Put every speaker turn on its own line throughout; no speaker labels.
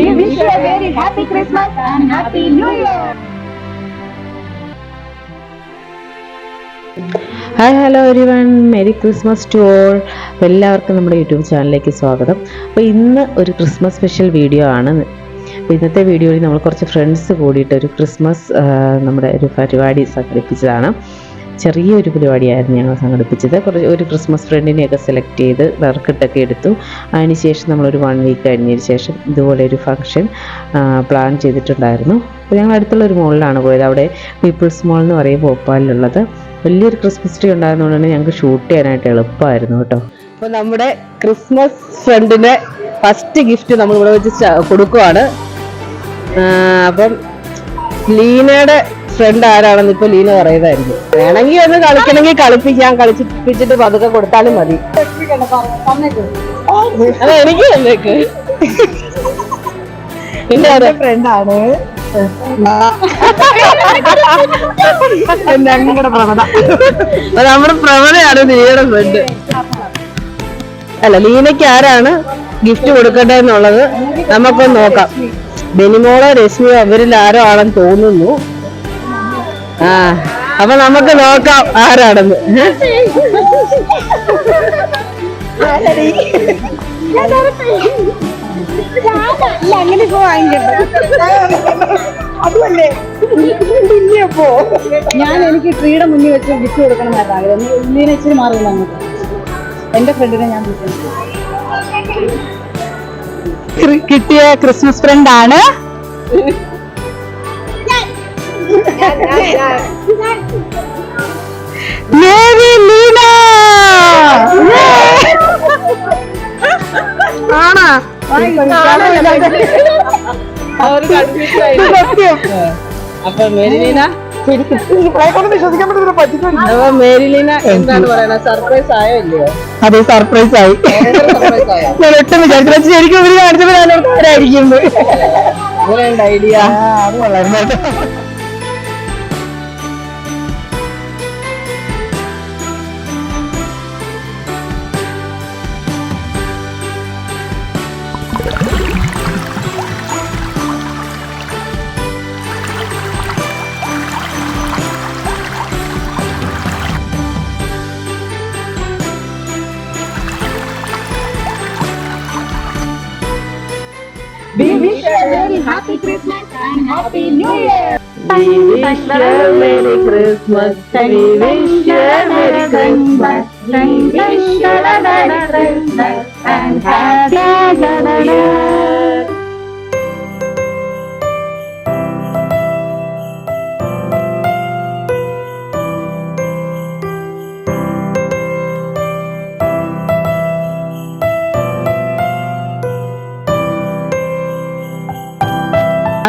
We wish you a very happy Christmas and happy New Year.
Hi hello everyone merry Christmas to all എല്ലാവർക്കും നമ്മുടെ YouTube ചാനലിലേക്ക് സ്വാഗതം. അപ്പോൾ ഇന്ന് ഒരു ക്രിസ്മസ് സ്പെഷ്യൽ വീഡിയോ ആണ്. അപ്പോൾ ഇന്നത്തെ വീഡിയോയിൽ നമ്മൾ കുറച്ച് ഫ്രണ്ട്സ് കൂടിയിട്ട് ഒരു ക്രിസ്മസ് നമ്മുടെ ഒരു പരിപാടി സംഘടിപ്പിച്ചതാണ്. ചെറിയൊരു പരിപാടിയായിരുന്നു ഞങ്ങൾ സംഘടിപ്പിച്ചത്. കുറച്ച് ഒരു ക്രിസ്മസ് ഫ്രണ്ടിനെയൊക്കെ സെലക്ട് ചെയ്ത് വർക്കിട്ടൊക്കെ എടുത്തു. അതിനുശേഷം നമ്മളൊരു വൺ വീക്ക് കഴിഞ്ഞതിന് ശേഷം ഇതുപോലെ ഒരു ഫംഗ്ഷൻ പ്ലാൻ ചെയ്തിട്ടുണ്ടായിരുന്നു. അപ്പോൾ ഞങ്ങൾ അടുത്തുള്ള ഒരു മോളിലാണ് പോയത്. അവിടെ പീപ്പിൾസ് മോൾ എന്ന് പറയും ഭോപ്പാലിലുള്ളത്. വലിയൊരു ക്രിസ്മസ് ട്രീ ഉണ്ടായിരുന്നതുകൊണ്ട് തന്നെ ഞങ്ങൾക്ക് ഷൂട്ട് ചെയ്യാനായിട്ട് എളുപ്പമായിരുന്നു കേട്ടോ.
അപ്പോൾ നമ്മുടെ ക്രിസ്മസ് ഫ്രണ്ടിന് ഫസ്റ്റ് ഗിഫ്റ്റ് നമ്മൾ ഇവിടെ വെച്ച് കൊടുക്കുവാണ്. അപ്പം ലീനയുടെ ഫ്രണ്ട് ആരാണെന്ന് ഇപ്പൊ ലീന പറയുന്നതായിരിക്കും. വേണമെങ്കിൽ ഒന്ന് കളിക്കണമെങ്കിൽ കളിപ്പിക്കാം. കളിപ്പിച്ചിട്ട് പതുക്കെ കൊടുത്താലും മതി. അതെ എനിക്ക് തന്നേക്ക് എന്റെ ഫ്രണ്ടാണ് ഞങ്ങളുടെ പ്രവണ നമ്മുടെ പ്രവണയാണ് നീയുടെ ഫ്രണ്ട് അല്ല ലീനയ്ക്ക് ആരാണ് ഗിഫ്റ്റ് കൊടുക്കട്ടെ എന്നുള്ളത് നമുക്കൊന്ന് നോക്കാം. ബെനിമോളോ രശ്മിയോ അവരിൽ ആരോ ആണെന്ന് തോന്നുന്നു. ആ അപ്പൊ നമുക്ക് നോക്കാം ആരാണെന്ന്.
അങ്ങനെ അതുമല്ലേ പിന്നെയപ്പോ ഞാൻ എനിക്ക് ട്രീയുടെ മുന്നിൽ വെച്ച് ഗിഫ്റ്റ് കൊടുക്കണമെന്നായിരുന്നു ആഗ്രഹം ഇല്ലിനെ ഇച്ചിരി മാറില്ല അങ്ങോട്ട്. എന്റെ ഫ്രണ്ടിനെ ഞാൻ കിട്ടിയ ക്രിസ്മസ് ഫ്രണ്ട് ആണ്. മേരി ലീന! ആണാ?
അപ്പൊ മേരിലീന
അതെ സർപ്രൈസ് ആയി. ഞാൻ ഒട്ടും വിചാരിച്ചു ശരിക്കും ഇവർ കാണിച്ചപ്പോൾ ഞാൻ ഓർത്തവരായിരിക്കും
ഐഡിയ
അത് വളർന്നു happy New Year.
We wish you a Merry Christmas. We wish you a Merry Christmas.
We wish you a Merry Christmas and happy New Year.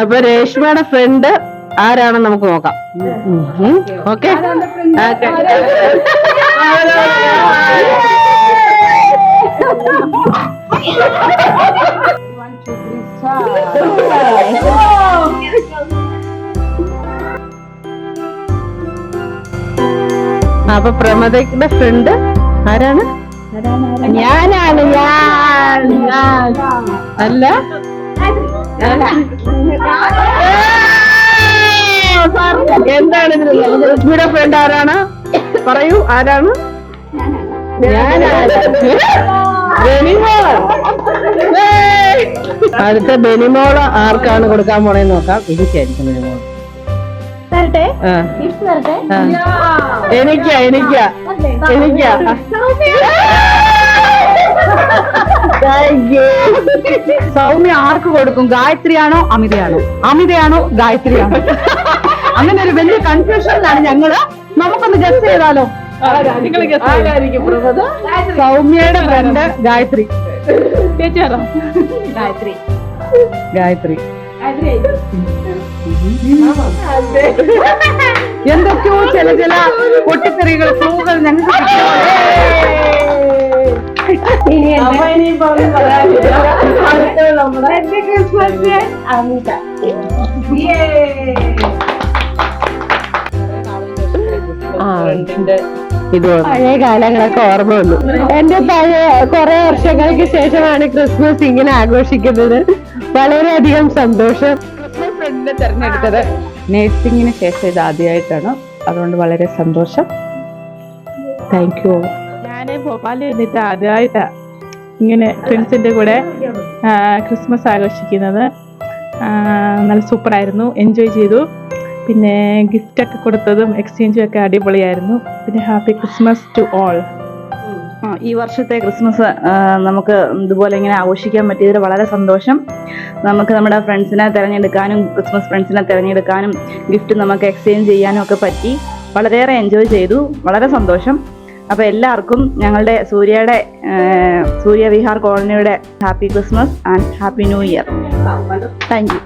അപ്പൊ രേഷ്മയുടെ ഫ്രണ്ട് ആരാണെന്ന് നമുക്ക് നോക്കാം. ഓക്കെ അപ്പൊ പ്രമദയുടെ ഫ്രണ്ട് ആരാണ്? ഞാനാണ് ഞാൻ. അല്ല? എന്താണ് ഇതിൽ ലക്ഷ്മിയുടെ ഫ്രണ്ട് ആരാണ്? പറയൂ ആരാണ്! അടുത്ത ബെനിമോള ആർക്കാണ് കൊടുക്കാൻ പോണേന്ന് നോക്കാം. എനിക്കായിരിക്കും ബെനിമോൾ. എനിക്കാ എനിക്കാ. എനിക്കാ.
സൗമ്യ ആർക്ക് കൊടുക്കും? ഗായത്രിയാണോ അമിതയാണോ? അമിതയാണോ ഗായത്രിയാണോ? അങ്ങനെ ഒരു വലിയ കൺഫ്യൂഷനിലാണ് ഞങ്ങൾ. നമുക്കൊന്ന് ഗസ് ചെയ്താലോ? സൗമ്യയുടെ ഫ്രണ്ട് ഗായത്രി. ഗായത്രി.
ഗായത്രി.
എന്തൊക്കെയോ ചില ചില പൊട്ടിത്തെറികൾ ക്ലൂകൾ ഞങ്ങൾക്ക് ക്രിസ്മസ് അമിത
ഇത് പഴയ കാലങ്ങളൊക്കെ ഓർമ്മ വന്നു എന്റെ പഴയ കുറെ വർഷങ്ങൾക്ക് ശേഷമാണ് ക്രിസ്മസ് ഇങ്ങനെ ആഘോഷിക്കുന്നത്
വളരെയധികം സന്തോഷം. ക്രിസ്മസ് ഫ്രണ്ടിനെ തെരഞ്ഞെടുത്തത് നേഴ്സിംഗിന് ശേഷം ഇത് ആദ്യമായിട്ടാണ്. അതുകൊണ്ട് വളരെ സന്തോഷം. താങ്ക് യു
ഞാൻ ഭോപ്പാലിൽ ഇരുന്നിട്ട് ആദ്യമായിട്ടാ ഇങ്ങനെ ഫ്രണ്ട്സിന്റെ കൂടെ ക്രിസ്മസ് ആഘോഷിക്കുന്നത്. നല്ല സൂപ്പറായിരുന്നു. എൻജോയ് ചെയ്തു. പിന്നെ ഗിഫ്റ്റൊക്കെ കൊടുത്തതും എക്സ്ചേഞ്ചും ഒക്കെ അടിപൊളിയായിരുന്നു. പിന്നെ ഹാപ്പി ക്രിസ്മസ് ടു ഓൾ
ഈ വർഷത്തെ ക്രിസ്മസ് നമുക്ക് ഇതുപോലെ ഇങ്ങനെ ആഘോഷിക്കാൻ പറ്റിയതിൽ വളരെ സന്തോഷം. നമുക്ക് നമ്മുടെ ഫ്രണ്ട്സിനെ തിരഞ്ഞെടുക്കാനും ക്രിസ്മസ് ഫ്രണ്ട്സിനെ തിരഞ്ഞെടുക്കാനും ഗിഫ്റ്റ് നമുക്ക് എക്സ്ചേഞ്ച് ചെയ്യാനും ഒക്കെ പറ്റി. വളരെയേറെ എൻജോയ് ചെയ്തു. വളരെ സന്തോഷം. അപ്പോൾ എല്ലാവർക്കും ഞങ്ങളുടെ സൂര്യയുടെ Suryavihar കോളനിയുടെ happy Christmas and happy new year. Thank you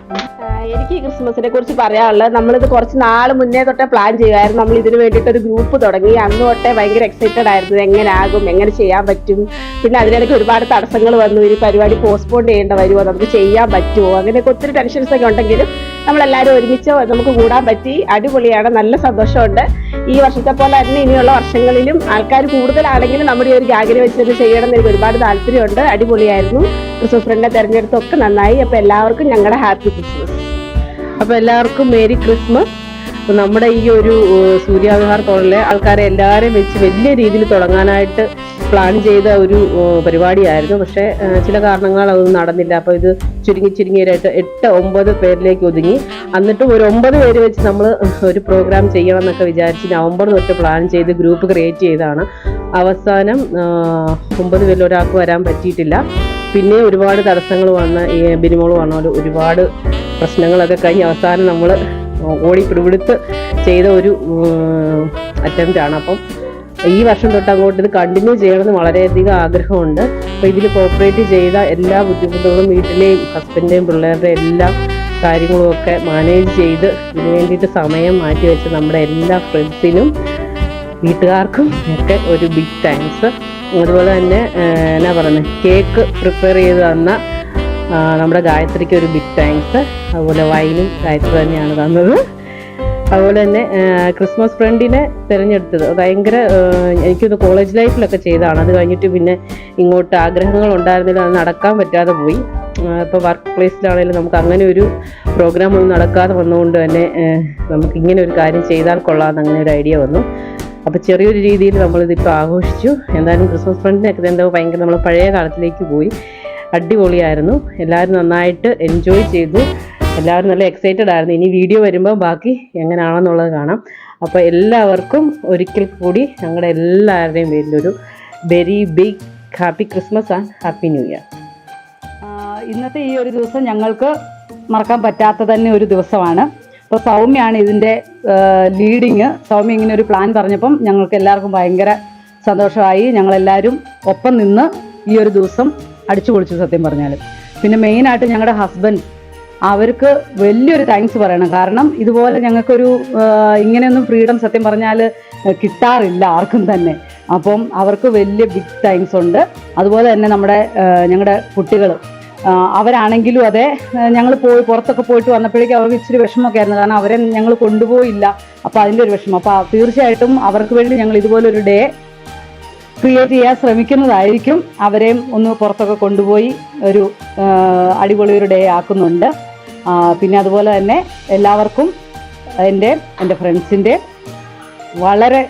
എനിക്ക് ഈ ക്രിസ്മസിനെ കുറിച്ച് പറയാനുള്ളത് നമ്മളിത് കുറച്ച് നാൾ മുന്നേ തൊട്ടേ പ്ലാൻ ചെയ്യുമായിരുന്നു നമ്മൾ ഇതിന് വേണ്ടിയിട്ട് ഒരു ഗ്രൂപ്പ് തുടങ്ങി. അന്ന് തൊട്ടേ ഭയങ്കര എക്സൈറ്റഡ് ആയിരുന്നു. എങ്ങനെ ആകും എങ്ങനെ ചെയ്യാൻ പറ്റും? പിന്നെ അതിനിടയ്ക്ക് ഒരുപാട് തടസ്സങ്ങൾ വന്നു. ഈ പരിപാടി പോസ്റ്റ്പോൺ ചെയ്യേണ്ട വരുമോ? നമുക്ക് ചെയ്യാൻ പറ്റുമോ? അങ്ങനെയൊക്കെ ഒത്തിരി ടെൻഷൻസ് ഒക്കെ ഉണ്ടെങ്കിലും നമ്മളെല്ലാവരും ഒരുമിച്ച് നമുക്ക് കൂടാൻ പറ്റി. അടിപൊളിയാണ്. നല്ല സന്തോഷമുണ്ട്. ഈ വർഷത്തെ പോലെ തന്നെ ഇനിയുള്ള വർഷങ്ങളിലും ആൾക്കാർ കൂടുതലാണെങ്കിലും നമ്മുടെ ഈ ഒരു ജാഗ്രത വെച്ചിട്ട് ചെയ്യണം എന്ന് എനിക്ക് ഒരുപാട് താല്പര്യമുണ്ട്. അടിപൊളിയായിരുന്നു. ക്രിസ്മസ് ഫ്രണ്ടിനെ തെരഞ്ഞെടുത്തൊക്കെ നന്നായി. അപ്പൊ എല്ലാവർക്കും ഞങ്ങളുടെ ഹാപ്പി ക്രിസ്മസ്. അപ്പൊ എല്ലാവർക്കും മേരി ക്രിസ്മസ്. അപ്പൊ നമ്മുടെ ഈ ഒരു സൂര്യാവിഹാർ കോളനിലെ ആൾക്കാരെ എല്ലാവരെയും വെച്ച് വലിയ രീതിയിൽ തുടങ്ങാനായിട്ട് പ്ലാൻ ചെയ്ത ഒരു പരിപാടിയായിരുന്നു. പക്ഷേ ചില കാരണങ്ങളാൽ അതൊന്നും നടന്നില്ല. അപ്പോൾ ഇത് ചുരുങ്ങി ചുരുങ്ങി ഒരു എട്ട് ഒമ്പത് പേരിലേക്ക് ഒതുങ്ങി. എന്നിട്ടും ഒരു ഒമ്പത് പേര് വെച്ച് നമ്മൾ ഒരു പ്രോഗ്രാം ചെയ്യണം എന്നൊക്കെ വിചാരിച്ച് നവംബർ തൊട്ട് പ്ലാൻ ചെയ്ത് ഗ്രൂപ്പ് ക്രിയേറ്റ് ചെയ്തതാണ്. അവസാനം ഒമ്പത് പേരിൽ ഒരാൾക്ക് വരാൻ പറ്റിയിട്ടില്ല. പിന്നെ ഒരുപാട് തടസ്സങ്ങൾ വന്ന ബിനിമോൾ പറഞ്ഞ ഒരുപാട് പ്രശ്നങ്ങളൊക്കെ കഴിഞ്ഞ് അവസാനം നമ്മൾ ഓടി പിടിപിടുത്ത് ചെയ്ത ഒരു അറ്റംപ്റ്റ് ആണ്. അപ്പം ഈ വർഷം തൊട്ട് അങ്ങോട്ട് ഇത് കണ്ടിന്യൂ ചെയ്യണമെന്ന് വളരെയധികം ആഗ്രഹമുണ്ട്. അപ്പോൾ ഇതിൽ കോപ്പറേറ്റ് ചെയ്ത എല്ലാ ബുദ്ധിമുട്ടുകളും വീട്ടിലെയും ഹസ്ബൻഡിന്റെയും പിള്ളേരുടെയും എല്ലാ കാര്യങ്ങളും ഒക്കെ മാനേജ് ചെയ്ത് ഇതിനു വേണ്ടിയിട്ട് സമയം മാറ്റി വെച്ച നമ്മുടെ എല്ലാ ഫ്രണ്ട്സിനും വീട്ടുകാർക്കും ഒക്കെ ഒരു ബിഗ് താങ്ക്സ് അതുപോലെ തന്നെ എന്നാ പറയുന്നത് കേക്ക് പ്രിപ്പയർ ചെയ്ത് തന്ന നമ്മുടെ ഗായത്രിക്ക് ഒരു ബിഗ് താങ്ക്സ് അതുപോലെ വൈനും ഗായത്രി തന്നെയാണ് തന്നത്. അതുപോലെ തന്നെ ക്രിസ്മസ് ഫ്രണ്ടിനെ തിരഞ്ഞെടുത്തത്. ഭയങ്കര എനിക്കൊന്ന് കോളേജ് ലൈഫിലൊക്കെ ചെയ്തതാണ്. അത് കഴിഞ്ഞിട്ട് പിന്നെ ഇങ്ങോട്ട് ആഗ്രഹങ്ങൾ ഉണ്ടായിരുന്നില്ല അത് നടക്കാൻ പറ്റാതെ പോയി. ഇപ്പോൾ വർക്ക് പ്ലേസിലാണെങ്കിലും നമുക്ക് അങ്ങനെ ഒരു പ്രോഗ്രാം ഒന്നും നടക്കാതെ വന്നുകൊണ്ട് തന്നെ നമുക്ക് ഇങ്ങനെ ഒരു കാര്യം ചെയ്താൽ കൊള്ളാമെന്ന് അങ്ങനെ ഒരു ഐഡിയ വന്നു. അപ്പോൾ ചെറിയൊരു രീതിയിൽ നമ്മളിതിപ്പോൾ ആഘോഷിച്ചു. എന്തായാലും ക്രിസ്മസ് ഫ്രണ്ടിനൊക്കെ എന്തോ ഭയങ്കര നമ്മൾ പഴയ കാലത്തിലേക്ക് പോയി. അടിപൊളിയായിരുന്നു. എല്ലാവരും നന്നായിട്ട് എൻജോയ് ചെയ്തു. എല്ലാവരും നല്ല എക്സൈറ്റഡ് ആയിരുന്നു. ഇനി വീഡിയോ വരുമ്പോൾ ബാക്കി എങ്ങനെയാണെന്നുള്ളത് കാണാം. അപ്പോൾ എല്ലാവർക്കും ഒരിക്കൽ കൂടി ഞങ്ങളുടെ എല്ലാവരുടെയും പേരിലൊരു very big happy Christmas and happy new year
ഇന്നത്തെ ഈ ഒരു ദിവസം ഞങ്ങൾക്ക് മറക്കാൻ പറ്റാത്ത തന്നെ ഒരു ദിവസമാണ്. അപ്പോൾ സൗമ്യാണ് ഇതിന്റെ ലീഡിങ് സൗമ്യ ഇങ്ങനെ ഒരു പ്ലാൻ പറഞ്ഞപ്പം ഞങ്ങൾക്ക് എല്ലാവർക്കും ഭയങ്കര സന്തോഷമായി. ഞങ്ങളെല്ലാവരും ഒപ്പം നിന്ന് ഈ ഒരു ദിവസം അടിച്ചു പൊളിച്ചു സത്യം പറഞ്ഞാൽ പിന്നെ മെയിനായിട്ട് ഞങ്ങളുടെ ഹസ്ബൻഡ് അവർക്ക് വലിയൊരു താങ്ക്സ് പറയണം. കാരണം ഇതുപോലെ ഞങ്ങൾക്കൊരു ഇങ്ങനെയൊന്നും ഫ്രീഡം സത്യം പറഞ്ഞാൽ കിട്ടാറില്ല ആർക്കും തന്നെ. അപ്പം അവർക്ക് വലിയ ബിഗ് താങ്ക്സ് ഉണ്ട്. അതുപോലെ തന്നെ നമ്മുടെ ഞങ്ങളുടെ കുട്ടികൾ അവരാണെങ്കിലും അതെ ഞങ്ങൾ പോയി പുറത്തൊക്കെ പോയിട്ട് വന്നപ്പോഴേക്കും അവർക്ക് ഇച്ചിരി വിഷമമൊക്കെ ആയിരുന്നു. കാരണം അവരെ ഞങ്ങൾ കൊണ്ടുപോയില്ല. അപ്പോൾ അതിന്റെ ഒരു വിഷമം. അപ്പോൾ തീർച്ചയായിട്ടും അവർക്ക് വേണ്ടി ഞങ്ങൾ ഇതുപോലൊരു ഡേ ക്രിയേറ്റ് ചെയ്യാൻ ശ്രമിക്കുന്നതായിരിക്കും. അവരെയും ഒന്ന് പുറത്തൊക്കെ കൊണ്ടുപോയി ഒരു അടിപൊളി ഒരു ഡേ ആക്കുന്നുണ്ട്. പിന്നെ അതുപോലെ തന്നെ എല്ലാവർക്കും എന്റെ എന്റെ ഫ്രണ്ട്സിന്റെ വളരെ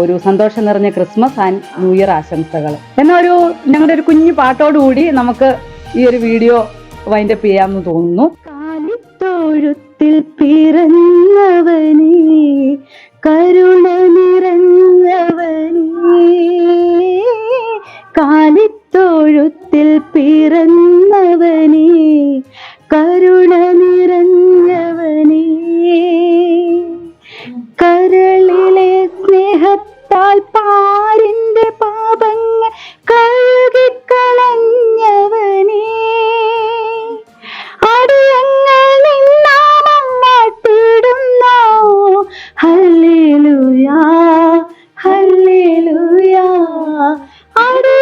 ഒരു സന്തോഷം നിറഞ്ഞ ക്രിസ്മസ് ആൻഡ് ന്യൂ ഇയർ ആശംസകൾ. എന്നൊരു ഞങ്ങളുടെ ഒരു കുഞ്ഞു പാട്ടോടുകൂടി നമുക്ക് ഈ ഒരു വീഡിയോ വൈൻഡപ്പ് ചെയ്യാമെന്ന് തോന്നുന്നു. കാലിത്തൊഴുത്തിൽ പിറന്നവനെ കരുണ കാലിത്തോഴുത്തിൽ പിറന്നവനേ കരുണ നിറഞ്ഞവനേ. കരളിലെ സ്നേഹത്താൽ പാരിന്റെ പാപങ്ങൾ കഴുകിക്കളഞ്ഞവനേ. അടിയങ്ങൾ ഹല്ലേലുയാ ഹല്ലേ ஆடு